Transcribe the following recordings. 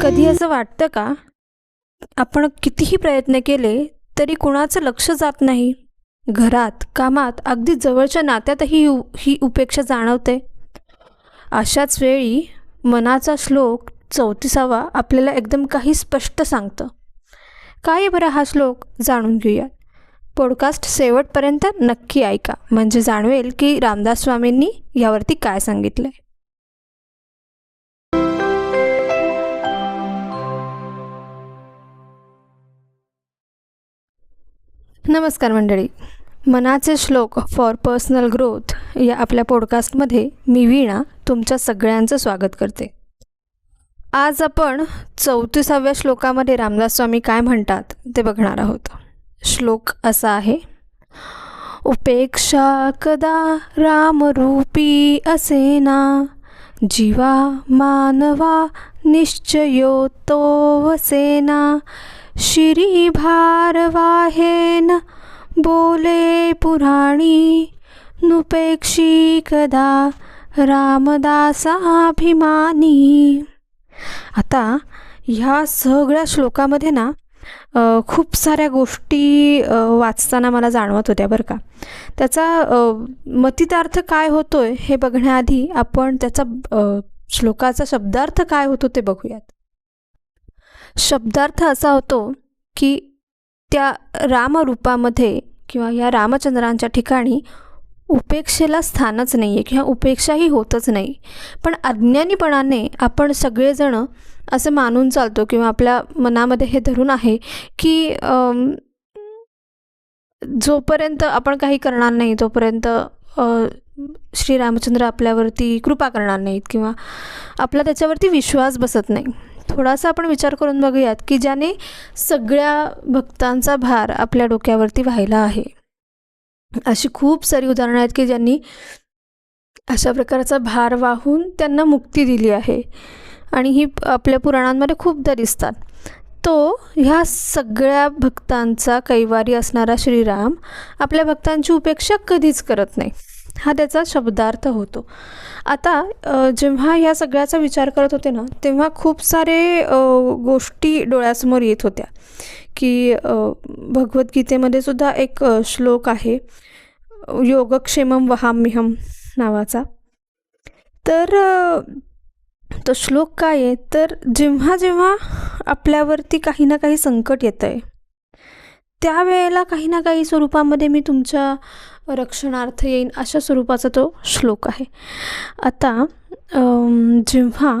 कधी असं वाटतं का? आपण कितीही प्रयत्न केले तरी कुणाचं लक्ष जात नाही. घरात कामात अगदी जवळच्या नात्यातही ही उपेक्षा जाणवते. अशाच वेळी मनाचा श्लोक चौतीसावा आपल्याला एकदम काही स्पष्ट सांगतं. काय बरं हा श्लोक? जाणून घेऊयात पॉडकास्ट शेवटपर्यंत नक्की ऐका. म्हणजे जाणवेल की रामदास स्वामींनी यावरती काय सांगितलं आहे नमस्कार मंडळी. मनाचे श्लोक फॉर पर्सनल ग्रोथ या आपल्या पॉडकास्टमध्ये मी वीणा तुमच्या सगळ्यांचं स्वागत करते. आज आपण चौतीसाव्या श्लोकामध्ये रामदास स्वामी काय म्हणतात ते बघणार आहोत. श्लोक असा आहे उपेक्षा कदा रामरूपी असेना जीवा मानवा निश्चयो तो वसेना शिरी भारवाहेन बोले पुराणी नुपेक्षी कदा रामदासाभिमानी. आता ह्या सगळ्या श्लोकामध्ये ना खूप साऱ्या गोष्टी वाचताना मला जाणवत होत्या बरं का. त्याचा मतितार्थ काय होतोय हे बघण्याआधी आपण त्याचा श्लोकाचा शब्दार्थ काय होतो ते बघूयात. शब्दार्थ असा होतो की त्या रामरूपामध्ये किंवा या रामचंद्रांच्या ठिकाणी उपेक्षेला स्थानच नाही आहे किंवा उपेक्षाही होतच नाही. पण अज्ञानीपणाने आपण सगळेजणं असं मानून चालतो किंवा आपल्या मनामध्ये हे धरून आहे की जोपर्यंत आपण काही करणार नाही तोपर्यंत श्रीरामचंद्र आपल्यावरती कृपा करणार नाहीत किंवा आपला त्याच्यावरती विश्वास बसत नाही. थोडासा आपण विचार करून बघूयात की ज्याने सगळ्या भक्तांचा भार आपल्या डोक्यावरती व्हायला आहे. अशी खूप सारी उदाहरणं आहेत की ज्यांनी अशा प्रकारचा भार वाहून त्यांना मुक्ती दिली आहे. आणि ही आपल्या पुराणांमध्ये खूपदा दिसतात. तो ह्या सगळ्या भक्तांचा कैवारी असणारा श्रीराम आपल्या भक्तांची उपेक्षा कधीच करत नाही. हा त्याचा शब्दार्थ होतो. आता जेव्हा ह्या सगळ्याचा विचार करत होते ना तेव्हा खूप सारे गोष्टी डोळ्यासमोर येत होत्या. की भगवद्गीतेमध्ये सुद्धा एक श्लोक आहे योगक्षेमम वहाम्यहम नावाचा. तर तो श्लोक काय आहे? तर जेव्हा जेव्हा आपल्यावरती काही ना काही संकट येतं आहे त्यावेळेला काही ना काही स्वरूपामध्ये मी तुमच्या रक्षणार्थ येईन अशा स्वरूपाचा तो श्लोक आहे. आता जेव्हा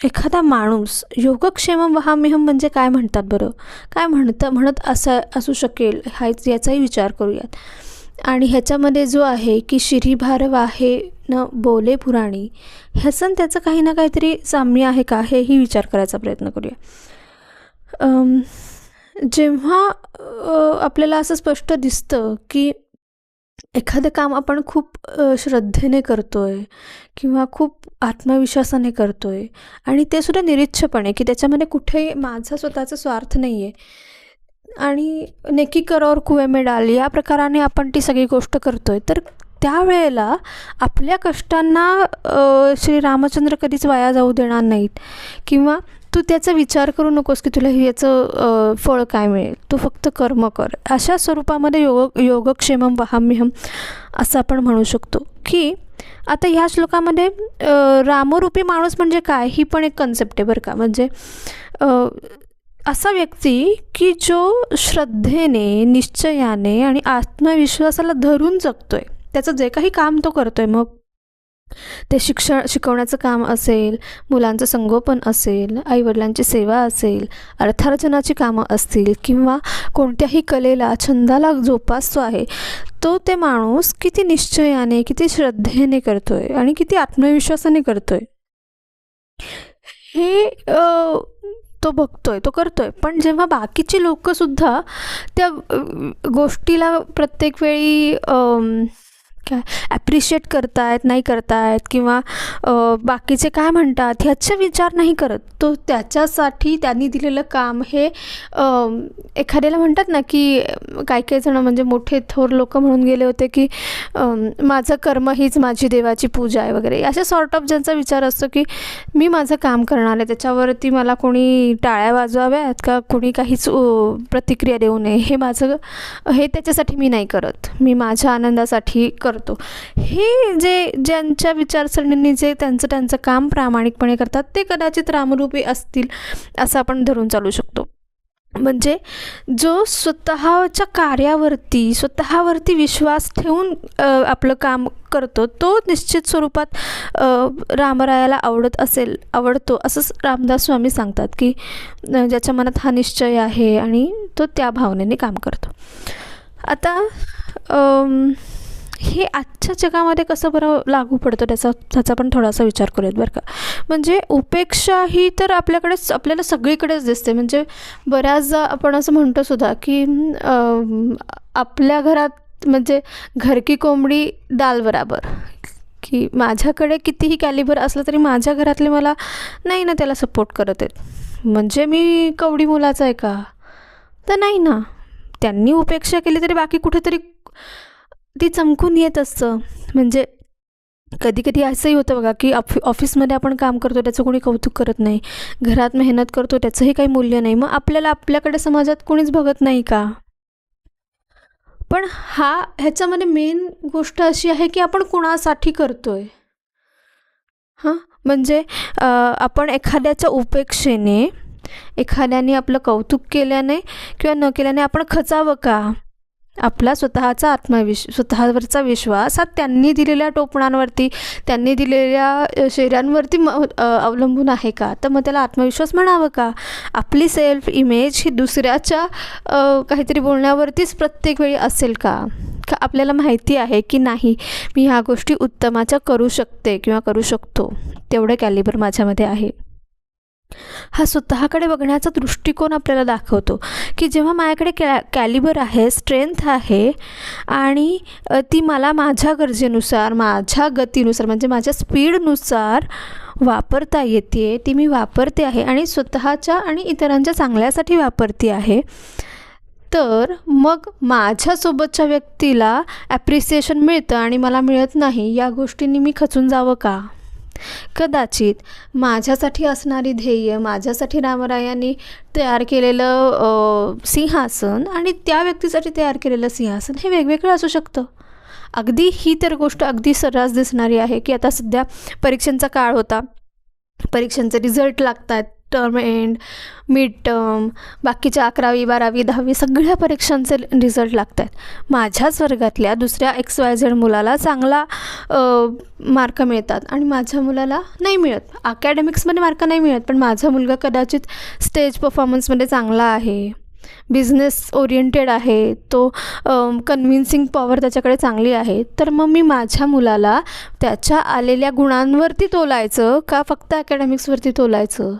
एखादा माणूस योगक्षेम वहामेहम म्हणजे काय म्हणतात बरं? काय म्हणतं म्हणत असं असू शकेल हा याचाही विचार करूयात. आणि ह्याच्यामध्ये जो आहे की शिरीभार वाहे न बोले पुराणी ह्याचं त्याचं काही ना काहीतरी साम्य आहे का? हेही विचार करायचा प्रयत्न करूया. जेव्हा आपल्याला असं स्पष्ट दिसतं की एखादं काम आपण खूप श्रद्धेने करतो आहे किंवा खूप आत्मविश्वासाने करतो आहे आणि ते सुद्धा निरीच्छपणे की त्याच्यामध्ये कुठेही माझा स्वतःचा स्वार्थ नाही आहे आणि नेकी करौर कुवे में डाल या प्रकाराने आपण ती सगळी गोष्ट करतो आहे तर त्यावेळेला आपल्या कष्टांना श्री रामचंद्र कधीच वाया जाऊ देणार नाहीत. किंवा तू त्याचा विचार करू नकोस की तुला हे याचं फळ काय मिळेल. तू फक्त कर्म कर. अशा स्वरूपामध्ये योग योगक्षेमम वहाम्यहम असं आपण म्हणू शकतो की आता ह्या श्लोकामध्ये रामरूपी माणूस म्हणजे काय? ही पण एक कन्सेप्ट आहे बरं का. म्हणजे असा व्यक्ती की जो श्रद्धेने निश्चयाने आणि आत्मविश्वासाला धरून जगतोय. त्याचं जे काही काम तो करतोय मग ते शिक्षण शिकवण्याचं काम असेल मुलांचं संगोपन असेल आईवडिलांची सेवा असेल अर्थार्जनाची कामं असतील किंवा कोणत्याही कलेला छंदाला जोपासतो आहे तो ते माणूस किती निश्चयाने किती श्रद्धेने करतो आहे आणि किती आत्मविश्वासाने करतो आहे हे तो तो बघतोय तो करतोय. पण जेव्हा बाकीची लोकंसुद्धा त्या गोष्टीला प्रत्येक वेळी काय? ॲप्रिशिएट करतायत नाही करतायत किंवा बाकीचे काय म्हणतात ह्याचे विचार नाही करत. तो त्याच्यासाठी त्यांनी दिलेलं काम हे एखाद्याला म्हणतात ना की काही काही जण म्हणजे मोठे थोर लोक म्हणून गेले होते की माझं कर्म हीच माझी देवाची पूजा आहे वगैरे. अशा सॉर्ट ऑफ ज्यांचा विचार असतो की मी माझं काम करणार आहे त्याच्यावरती मला कोणी टाळ्या वाजवाव्यात का कोणी काहीच प्रतिक्रिया देऊ नये हे माझं हे त्याच्यासाठी मी नाही करत. मी माझ्या आनंदासाठी कर करतो. हे जे ज्यांच्या विचारसरणीने जे त्यांचं त्यांचं काम प्रामाणिकपणे करतात ते कदाचित रामरूपी असतील असं आपण धरून चालू शकतो. म्हणजे जो स्वतःच्या कार्यावरती स्वतःवरती विश्वास ठेवून आपलं काम करतो तो निश्चित स्वरूपात रामरायाला आवडत असेल आवडतो. असंच रामदास स्वामी सांगतात की ज्याच्या मनात हा निश्चय आहे आणि तो त्या भावनेने काम करतो. आता हे आजच्या जगामध्ये कसं बरं लागू पडतं त्याचा त्याचा पण थोडासा विचार करूयात बरं का. म्हणजे उपेक्षा ही तर आपल्याकडेच आपल्याला सगळीकडेच दिसते. म्हणजे बऱ्याचदा आपण असं म्हणतो सुद्धा की आपल्या घरात म्हणजे घरकी कोंबडी दाल बराबर. की माझ्याकडे कितीही कॅलिबर असलं तरी माझ्या घरातले मला नाही ना त्याला सपोर्ट करत आहेत. म्हणजे मी कवडी मुलाचा आहे का? तर नाही ना. त्यांनी उपेक्षा केली तरी बाकी कुठेतरी ती चमकून येत असतं. म्हणजे कधी कधी असंही होतं बघा की ऑफि ऑफिसमध्ये आपण काम करतो त्याचं कोणी कौतुक करत नाही. घरात मेहनत करतो त्याचंही काही मूल्य नाही. मग आपल्याला आपल्याकडे समाजात कोणीच बघत नाही का? पण हा ह्याच्यामध्ये मेन गोष्ट अशी आहे की आपण कुणासाठी करतोय? हां? म्हणजे आपण एखाद्याच्या उपेक्षेने एखाद्याने आपलं कौतुक केल्याने किंवा न केल्याने आपण खचावं का? आपला स्वतःचा आत्मविश स्वतःवरचा विश्वास हा त्यांनी दिलेल्या टोपणांवरती त्यांनी दिलेल्या शरीरांवरती म अवलंबून आहे का? तर मग त्याला आत्मविश्वास म्हणावं का? आपली सेल्फ इमेज ही दुसऱ्याच्या काहीतरी बोलण्यावरतीच प्रत्येक वेळी असेल का? का आपल्याला माहिती आहे की नाही मी ह्या गोष्टी उत्तमाच्या करू शकते किंवा करू शकतो? तेवढं कॅलिबर माझ्यामध्ये आहे. हा स्वतःकडे बघण्याचा दृष्टिकोन आपल्याला दाखवतो की जेव्हा माझ्याकडे कॅ कॅलिबर आहे स्ट्रेंथ आहे आणि ती मला माझ्या गरजेनुसार माझ्या गतीनुसार म्हणजे माझ्या स्पीडनुसार वापरता येते ती मी वापरते आहे आणि स्वतःच्या आणि इतरांच्या चांगल्यासाठी वापरते आहे. तर मग माझ्यासोबतच्या व्यक्तीला ॲप्रिसिएशन मिळतं आणि मला मिळत नाही या गोष्टींनी मी खचून जावं का? कदाचित माझ्यासाठी असणारी ध्येय माझ्यासाठी रामरायांनी तयार केलेलं सिंहासन आणि त्या व्यक्तीसाठी तयार केलेलं सिंहासन हे वेगवेगळं असू शकतं. अगदी ही तर गोष्ट अगदी सर्रास दिसणारी आहे की आता सध्या परीक्षांचा काळ होता. परीक्षांचे रिझल्ट लागतात टर्म एंड मिड टर्म बाकीच्या अकरावी बारावी दहावी सगळ्या परीक्षांचे रिझल्ट लागत आहेत माझ्याच वर्गातल्या दुसऱ्या एक्स वाय झेड मुलाला चांगला मार्क मिळतात आणि माझ्या मुलाला नाही मिळत. अकॅडमिक्समध्ये मार्क नाही मिळत पण माझा मुलगा कदाचित स्टेज परफॉर्मन्समध्ये चांगला आहे. बिझनेस ओरिएंटेड आहे तो कन्व्हिन्सिंग पॉवर त्याच्याकडे चांगली आहे. तर मग मी माझ्या मुलाला त्याच्या आलेल्या गुणांवरती तोलायचं का फक्त अकॅडमिक्सवरती तोलायचं?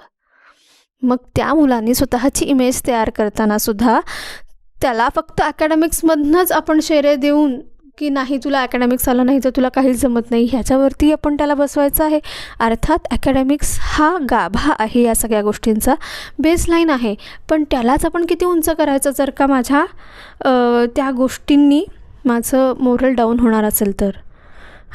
मग त्या मुलांनी स्वतःची इमेज तयार करताना सुद्धा त्याला फक्त अकॅडमिक्समधनंच आपण शेरे देऊन की नाही तुला अकॅडमिक्स आलं नाही तर तुला काहीच जमत नाही ह्याच्यावरती आपण त्याला बसवायचं आहे. अर्थात अकॅडमिक्स हा गाभा आहे या सगळ्या गोष्टींचा. बेसलाईन आहे. पण त्यालाच आपण किती उंच करायचं जर का माझ्या त्या गोष्टींनी माझं मोरल डाऊन होणार असेल तर?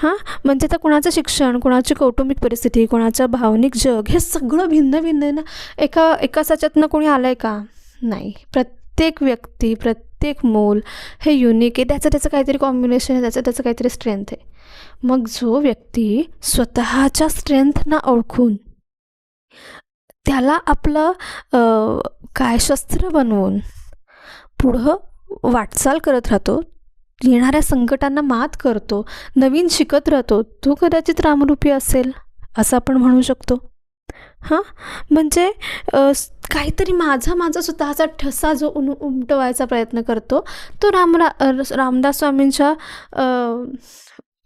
हां? म्हणजे तर कुणाचं शिक्षण कुणाची कौटुंबिक परिस्थिती कुणाचं भावनिक जग हे सगळं भिन्न भिन्न आहे ना? एका एका साच्यातनं कोणी आलं आहे का? नाही. प्रत्येक व्यक्ती प्रत्येक मूल हे युनिक आहे. त्याचं त्याचं काहीतरी कॉम्बिनेशन आहे त्याचं त्याचं काहीतरी स्ट्रेंथ आहे. मग जो व्यक्ती स्वतःच्या स्ट्रेंथना ओळखून त्याला आपलं काय शस्त्र बनवून पुढं वाटचाल करत राहतो येणाऱ्या संकटांना मात करतो नवीन शिकत राहतो तो कदाचित रामरूपी असेल असं आपण म्हणू शकतो. हां? म्हणजे काहीतरी माझा माझा स्वतःचा ठसा जो उन उमटवायचा प्रयत्न करतो तो रामरा रामदास स्वामींच्या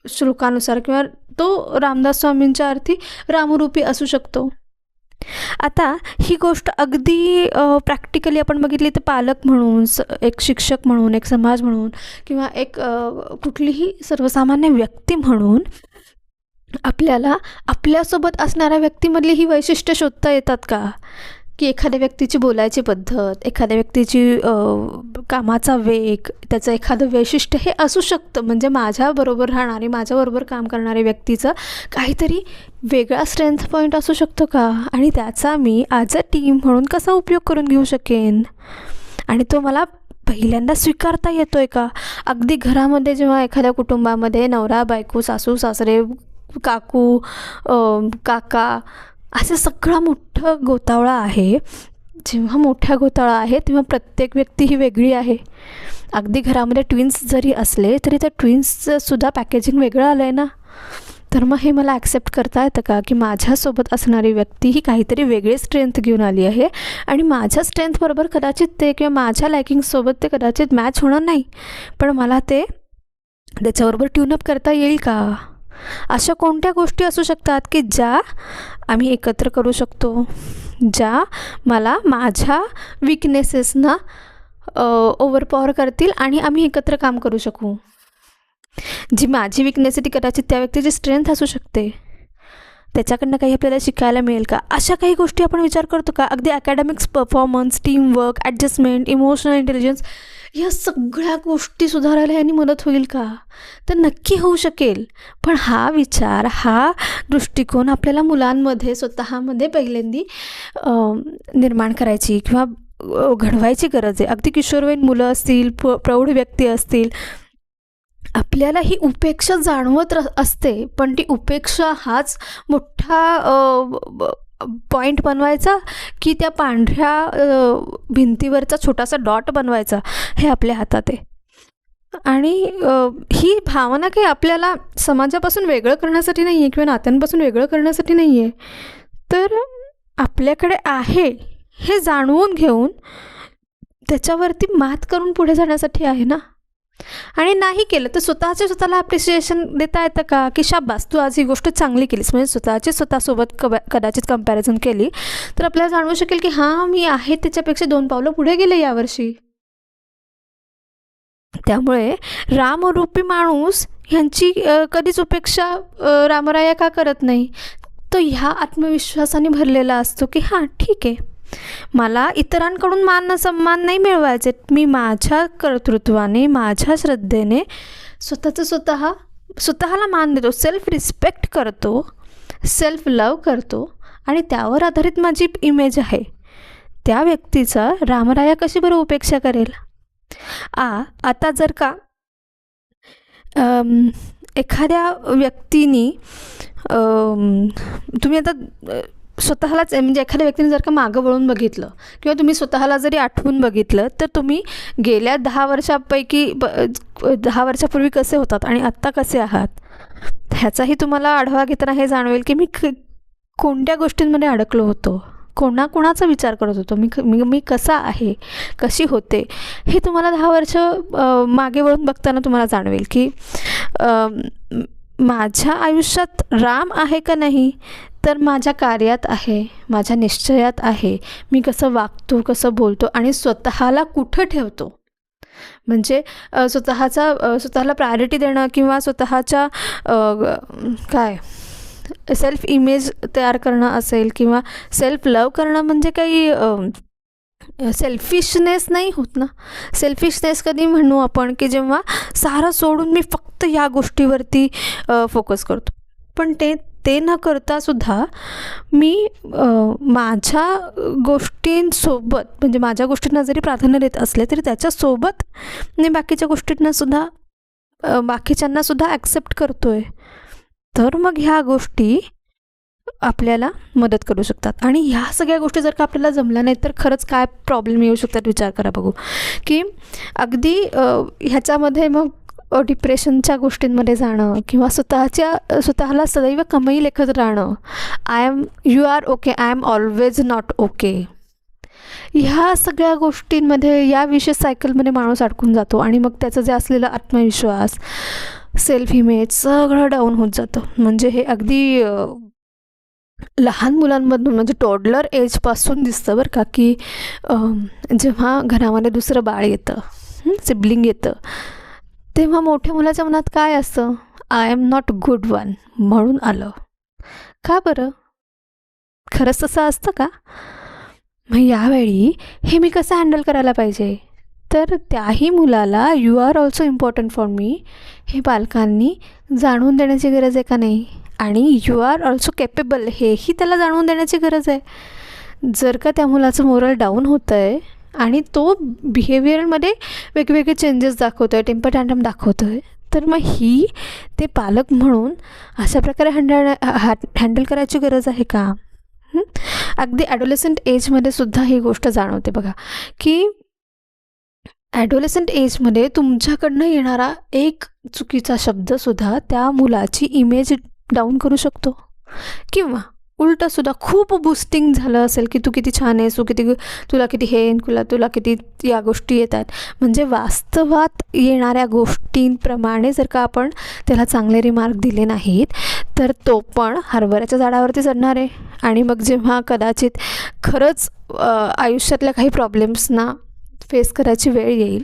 श्लोकानुसार किंवा तो रामदास स्वामींच्या अर्थी रामरूपी असू शकतो. आता ही गोष्ट अगदी प्रॅक्टिकली आपण बघितली तर पालक म्हणून स एक शिक्षक म्हणून एक समाज म्हणून किंवा एक कुठलीही सर्वसामान्य व्यक्ती म्हणून आपल्याला आपल्यासोबत असणाऱ्या व्यक्तीमधली ही वैशिष्ट्य शोधता येतात का? की एखाद्या व्यक्तीची बोलायची पद्धत एखाद्या व्यक्तीची कामाचा वेग त्याचं एखादं वैशिष्ट्य हे असू शकतं. म्हणजे माझ्याबरोबर राहणारे माझ्याबरोबर काम करणाऱ्या व्यक्तीचं काहीतरी वेगळा स्ट्रेंथ पॉईंट असू शकतो का? आणि त्याचा मी ॲज अ टीम म्हणून कसा उपयोग करून घेऊ शकेन? आणि तो मला पहिल्यांदा स्वीकारता येतो आहे का? अगदी घरामध्ये जेव्हा एखाद्या कुटुंबामध्ये नवरा बायको सासू सासरे काकू काका असं सगळा मोठं गोतावळा आहे. जेव्हा मोठ्या गोतावळा आहे तेव्हा प्रत्येक व्यक्ती ही वेगळी आहे. अगदी घरामध्ये ट्विन्स जरी असले तरी त्या ट्विन्सचं सुद्धा पॅकेजिंग वेगळं आलं आहे ना? तर मग हे मला ॲक्सेप्ट करता येतं का? की माझ्यासोबत असणारी व्यक्ती ही काहीतरी वेगळी स्ट्रेंथ घेऊन आली आहे आणि माझ्या स्ट्रेंथबरोबर कदाचित ते किंवा माझ्या लायकिंगसोबत ते कदाचित मॅच होणार नाही. पण मला ते त्याच्याबरोबर ट्यूनअप करता येईल का? अशा कोणत्या गोष्टी असू शकतात की ज्या आम्ही एकत्र करू शकतो? ज्या मला माझ्या विकनेसेसना ओव्हरपॉवर करतील आणि आम्ही एकत्र काम करू शकू. जी माझी विकनेस आहे ती कदाचित त्या व्यक्तीची स्ट्रेंथ असू शकते. त्याच्याकडनं काही आपल्याला शिकायला मिळेल का? अशा काही गोष्टी आपण विचार करतो का? अगदी academics performance teamwork adjustment emotional intelligence या सगळ्या गोष्टी सुधारायला यांनी मदत होईल का? तर नक्की होऊ शकेल. पण हा विचार हा दृष्टिकोन आपल्याला मुलांमध्ये स्वतःमध्ये पहिल्यांदी निर्माण करायची किंवा घडवायची गरज आहे. अगदी किशोरवयीन मुलं असतील प प्रौढ व्यक्ती असतील आपल्याला ही उपेक्षा जाणवत र असते. पण ती उपेक्षा हाच मोठा पॉईंट बनवायचा की त्या पांढऱ्या भिंतीवरचा छोटासा डॉट बनवायचा हे आपल्या हातात आहे. आणि ही भावना काही आपल्याला समाजापासून वेगळं करण्यासाठी नाही आहे किंवा नात्यांपासून वेगळं करण्यासाठी नाही आहे तर आपल्याकडे आहे हे जाणवून घेऊन त्याच्यावरती मात करून पुढे जाण्यासाठी आहे ना? आणि नाही केलं तर स्वतःच्या स्वतःला अप्रिसिएशन देता येतं का? की शाबास तू आज ही गोष्ट चांगली केलीस. म्हणजे स्वतःची स्वतःसोबत कब कदाचित कंपॅरिझन केली तर आपल्याला जाणवू शकेल की हां मी आहे त्याच्यापेक्षा दोन पावलं पुढे गेले यावर्षी. त्यामुळे रामरूपी माणूस ह्यांची कधीच उपेक्षा रामराया का करत नाही? तो ह्या आत्मविश्वासाने भरलेला असतो की हां ठीक आहे. मला इतरांकडून मान सन्मान नाही मिळवायचे. मी माझ्या कर्तृत्वाने माझ्या श्रद्धेने स्वतःचं स्वतः स्वतःला मान देतो सेल्फ रिस्पेक्ट करतो सेल्फ लव करतो आणि त्यावर आधारित माझी इमेज आहे. त्या व्यक्तीचा रामराया कशी बरं उपेक्षा करेल? आ आता जर का एखाद्या व्यक्तीनी तुम्ही आता स्वतःलाच म्हणजे एखाद्या व्यक्तीने जर का मागं वळून बघितलं किंवा तुम्ही स्वतःला जरी आठवून बघितलं तर तुम्ही गेल्या दहा वर्षापैकी ब दहा वर्षापूर्वी कसे होतात आणि आत्ता कसे आहात? ह्याचाही तुम्हाला आढावा घेताना हे जाणवेल की मी कोणत्या गोष्टींमध्ये अडकलो होतो? कोणाकोणाचा विचार करत होतो? मी मी मी कसा आहे? कशी होते? हे तुम्हाला दहा वर्ष मागे वळून बघताना तुम्हाला जाणवेल की माझ्या आयुष्यात राम आहे का नाही तर माझ्या कार्यात आहे माझ्या निश्चयात आहे. मी कसं वागतो कसं बोलतो आणि स्वतःला कुठं ठेवतो? म्हणजे स्वतःचा स्वतःला प्रायोरिटी देणं किंवा स्वतःच्या काय सेल्फ इमेज तयार करणं असेल किंवा सेल्फ लव करणं म्हणजे काही सेल्फिशनेस नाही होत ना. सेल्फिशनेस कधी म्हणू आपण की जेव्हा सारं सोडून मी फक्त या गोष्टीवरती फोकस करतो. पण ते ते न करता सुद्धा मी माझ्या गोष्टींसोबत म्हणजे माझ्या गोष्टींना जरी प्राधान्य देत असले तरी त्याच्यासोबत मी बाकीच्या गोष्टींनासुद्धा बाकीच्यांनासुद्धा ॲक्सेप्ट करतो आहे तर मग ह्या गोष्टी आपल्याला मदत करू शकतात. आणि ह्या सगळ्या गोष्टी जर का आपल्याला जमल्या नाहीत तर खरंच काय प्रॉब्लेम येऊ शकतात विचार करा बघू. की अगदी ह्याच्यामध्ये मग डिप्रेशनच्या गोष्टींमध्ये जाणं किंवा स्वतःच्या स्वतःला सदैव कमी लेखत राहणं. I am you are okay I am always not okay ह्या सगळ्या गोष्टींमध्ये या विशेष सायकलमध्ये माणूस अडकून जातो आणि मग त्याचं जे असलेलं आत्मविश्वास सेल्फ इमेज सगळं डाऊन होत जातं. म्हणजे हे अगदी लहान मुलांमधून म्हणजे टोडलर एजपासून दिसतं बरं का की जेव्हा घरामध्ये दुसरं बाळ येतं सिबलिंग येतं तेव्हा मोठ्या मुलाच्या मनात काय असतं? I am not good one म्हणून आलं. का बरं? खरंच तसं असतं का? मग यावेळी हे मी कसं हँडल करायला पाहिजे? तर त्याही मुलाला you are also important for me हे पालकांनी जाणून देण्याची गरज आहे का नाही? आणि यू आर ऑल्सो कॅपेबल हेही त्याला जाणून देण्याची गरज आहे. जर का त्या मुलाचं मोरल डाऊन होतं आहे आणि तो बिहेवियरमध्ये वेगवेगळे चेंजेस दाखवतो आहे टेम्पर टँडम दाखवतो आहे तर मग ही ते पालक म्हणून अशा प्रकारे हँडल हँडल करायची गरज आहे का? अगदी ॲडोलेसंट एजमध्ये सुद्धा ही गोष्ट जाणवते बघा की ॲडोलेसंट एजमध्ये तुमच्याकडनं येणारा एक चुकीचा शब्दसुद्धा त्या मुलाची इमेज डाऊन करू शकतो. किंवा उलटंसुद्धा खूप बुस्टिंग झालं असेल की तू किती छान आहेस तू किती तुला किती हे तुला तुला किती या गोष्टी येत आहेत म्हणजे वास्तवात येणाऱ्या गोष्टींप्रमाणे जर का आपण त्याला चांगले रिमार्क दिले नाहीत तर तो पण हरभऱ्याच्या झाडावरती चढणार आहे. आणि मग जेव्हा कदाचित खरंच आयुष्यातल्या काही प्रॉब्लेम्सना फेस करायची वेळ येईल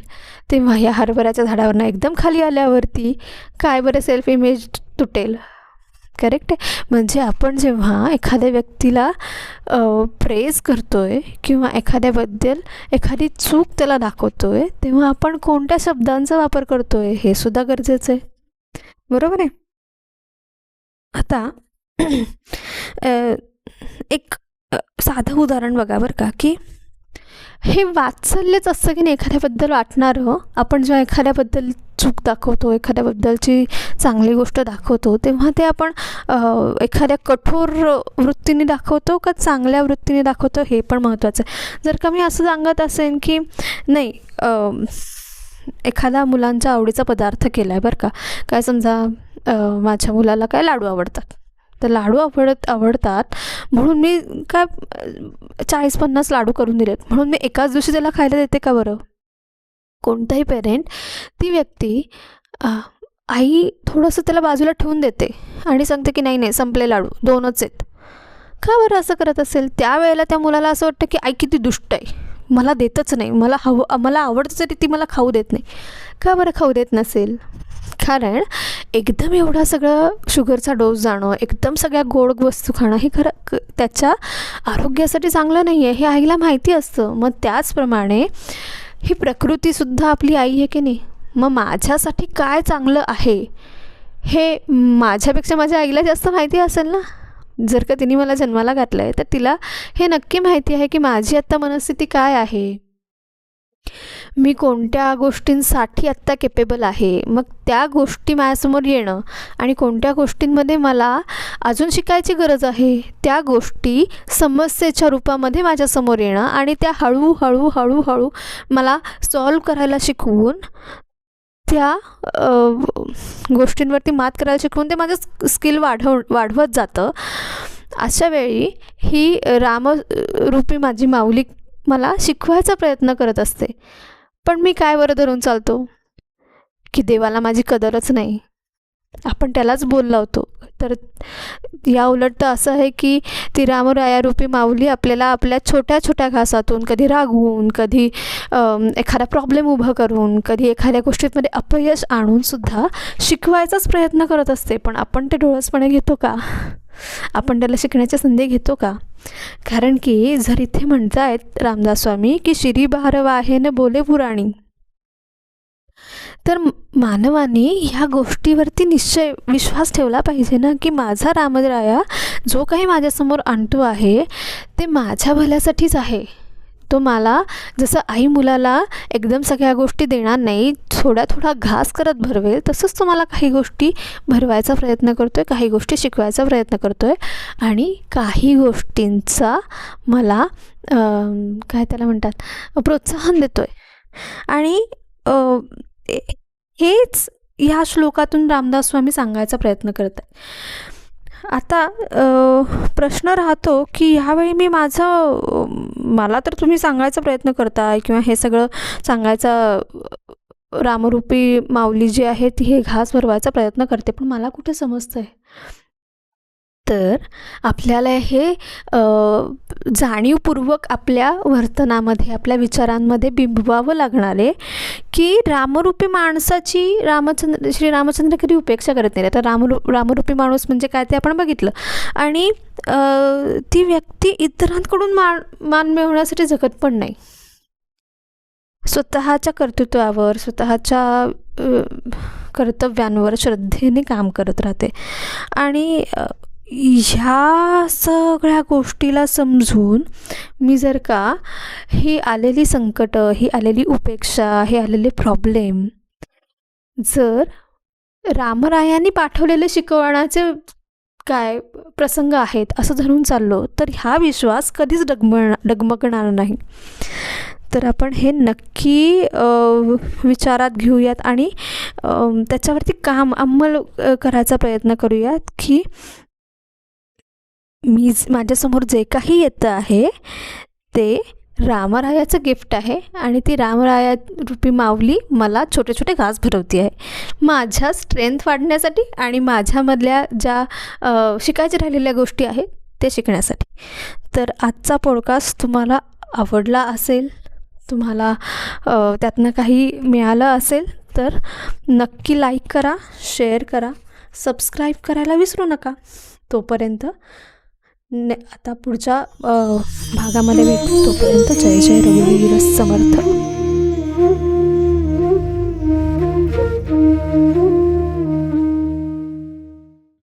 तेव्हा या हरभऱ्याच्या झाडावरनं एकदम खाली आल्यावरती काय बरं सेल्फ इमेज तुटेल? करेक्ट आहे. म्हणजे आपण जेव्हा एखाद्या व्यक्तीला प्रेज करतो आहे किंवा एखाद्याबद्दल एखादी चूक त्याला दाखवतो आहे तेव्हा आपण कोणत्या शब्दांचा वापर करतो आहे हे सुद्धा गरजेचं आहे. बरोबर आहे? आता एक साधं उदाहरण बघा बरं का की हे वात्सल्यच असतं की नाही एखाद्याबद्दल वाटणारं हो? आपण जेव्हा एखाद्याबद्दल चूक दाखवतो एखाद्याबद्दलची चांगली गोष्ट दाखवतो तेव्हा ते आपण एखाद्या कठोर वृत्तीने दाखवतो का चांगल्या वृत्तीने दाखवतो हे पण महत्त्वाचं आहे. जर का मी असं सांगत असेन की नाही एखादा मुलांच्या आवडीचा पदार्थ केला आहे बरं का. काय समजा माझ्या मुलाला काय लाडू आवडतात? तर लाडू आवडत आवडतात. म्हणून मी काय चाळीस पन्नास लाडू करून दिलेत. म्हणून मी एकाच दिवशी त्याला खायला देते का बरं? कोणताही पेरेंट ती व्यक्ती आई थोडंसं त्याला बाजूला ठेवून देते आणि सांगते की नाही नाही संपले लाडू दोनच आहेत. का बरं असं करत असेल? त्यावेळेला त्या मुलाला असं वाटतं की आई किती दुष्ट आहे. मला देतच नाही. मला हवं मला आवडतं तरी ती मला खाऊ देत नाही. का बरं खाऊ देत नसेल? कारण एकदम एवढा सगळं शुगरचा डोस जाणं एकदम सगळ्या गोड वस्तू खाणं हे खरं क त्याच्या आरोग्यासाठी चांगलं नाही आहे हे आईला माहिती असतं. मग त्याचप्रमाणे ही प्रकृतीसुद्धा आपली आई आहे की नाही? मग माझ्यासाठी काय चांगलं आहे? हे माझ्यापेक्षा माझ्या आईला जास्त माहिती असेल ना? जर का तिने मला जन्माला घातलं आहे तर तिला हे नक्की माहिती आहे की माझी आत्ता मनस्थिती काय आहे? मी कोणत्या गोष्टींसाठी आत्ता केपेबल आहे? मग त्या गोष्टी माझ्यासमोर येणं आणि कोणत्या गोष्टींमध्ये मला अजून शिकायची गरज आहे? त्या गोष्टी समस्येच्या रूपामध्ये माझ्यासमोर येणं आणि त्या हळूहळू हळूहळू मला सॉल्व करायला शिकवून त्या गोष्टींवरती मात करायला शिकवून ते माझं स्किल वाढव वाढवत जातं. अशा वेळी ही रामरूपी माझी माऊली मला शिकवायचा प्रयत्न करत असते. पण मी काय बरं धरून चालतो? की देवाला माझी कदरच नाही. आपण त्यालाच बोल लावतो. तर या उलट तर असं आहे की ती रामरायारूपी माऊली आपल्याला आपल्या छोट्या छोट्या घासातून कधी रागवून कधी एखादा प्रॉब्लेम उभा करून कधी एखाद्या गोष्टीमध्ये अपयश आणूनसुद्धा शिकवायचाच प्रयत्न करत असते. पण आपण ते डोळसपणे घेतो का? आपण त्याला शिकण्याच्या संधी घेतो का? कारण की जर इथे म्हणतायत रामदास स्वामी की शिरी बारवाहेन बोले पुराणी तर मानवाने ह्या गोष्टीवरती निश्चय विश्वास ठेवला पाहिजे ना की माझा रामराया जो काही माझ्यासमोर आणतो आहे ते माझ्या भल्यासाठीच आहे. तो मला जसं आई मुलाला एकदम सगळ्या गोष्टी देणार नाही थोड्या थोडा घास करत भरवेल तसंच तो मला काही गोष्टी भरवायचा प्रयत्न करतो आहे काही गोष्टी शिकवायचा प्रयत्न करतो आहे आणि काही गोष्टींचा मला काय त्याला म्हणतात प्रोत्साहन देतो आहे आणि हेच ह्या श्लोकातून रामदास स्वामी सांगायचा प्रयत्न करत आहे आता प्रश्न राहतो की ह्यावेळी मी माझं मला तर तुम्ही सांगायचा प्रयत्न करताय किंवा हे सगळं सांगायचा रामरूपी माऊली जी आहे ती हे घास भरवायचा प्रयत्न करते पण मला कुठे समजतं आहे तर आपल्याला हे जाणीवपूर्वक आपल्या वर्तनामध्ये आपल्या विचारांमध्ये बिंबवावं लागणार आहे की रामरूपी माणसाची रामचंद्र श्री रामचंद्र कधी उपेक्षा करत नाही. आता रामरू रामरूपी माणूस म्हणजे काय ते आपण बघितलं. आणि ती व्यक्ती इतरांकडून मान मान मिळवण्यासाठी जगत पण नाही. स्वतःच्या कर्तृत्वावर स्वतःच्या कर्तव्यांवर श्रद्धेने काम करत राहते. आणि ह्या सगळ्या गोष्टीला समजून मी जर का ही आलेली संकटं ही आलेली उपेक्षा हे आलेले प्रॉब्लेम जर रामरायांनी पाठवलेले शिकवण्याचे काय प्रसंग आहेत असं धरून चाललो तर हा विश्वास कधीच डगमळ डगमगणार नाही. तर आपण हे नक्की विचारात घेऊयात आणि त्याच्यावरती काम अंमल करायचा प्रयत्न करूयात की मी माझ्यासमोर जे काही येतं आहे ते रामरायाचं गिफ्ट आहे आणि ती रामराया रूपी माऊली मला छोटे छोटे घास भरवती आहे. माझ्या स्ट्रेंथ वाढण्यासाठी आणि माझ्यामधल्या ज्या शिकायच्या राहिलेल्या गोष्टी आहेत ते शिकण्यासाठी. तर आजचा पॉडकास्ट तुम्हाला आवडला असेल तुम्हाला त्यातनं काही मिळालं असेल तर नक्की लाईक करा शेअर करा सबस्क्राईब करायला विसरू नका. तोपर्यंत ने आता पुढच्या भागामध्ये भेटतो तोपर्यंत जय जय रघुवीर समर्थ.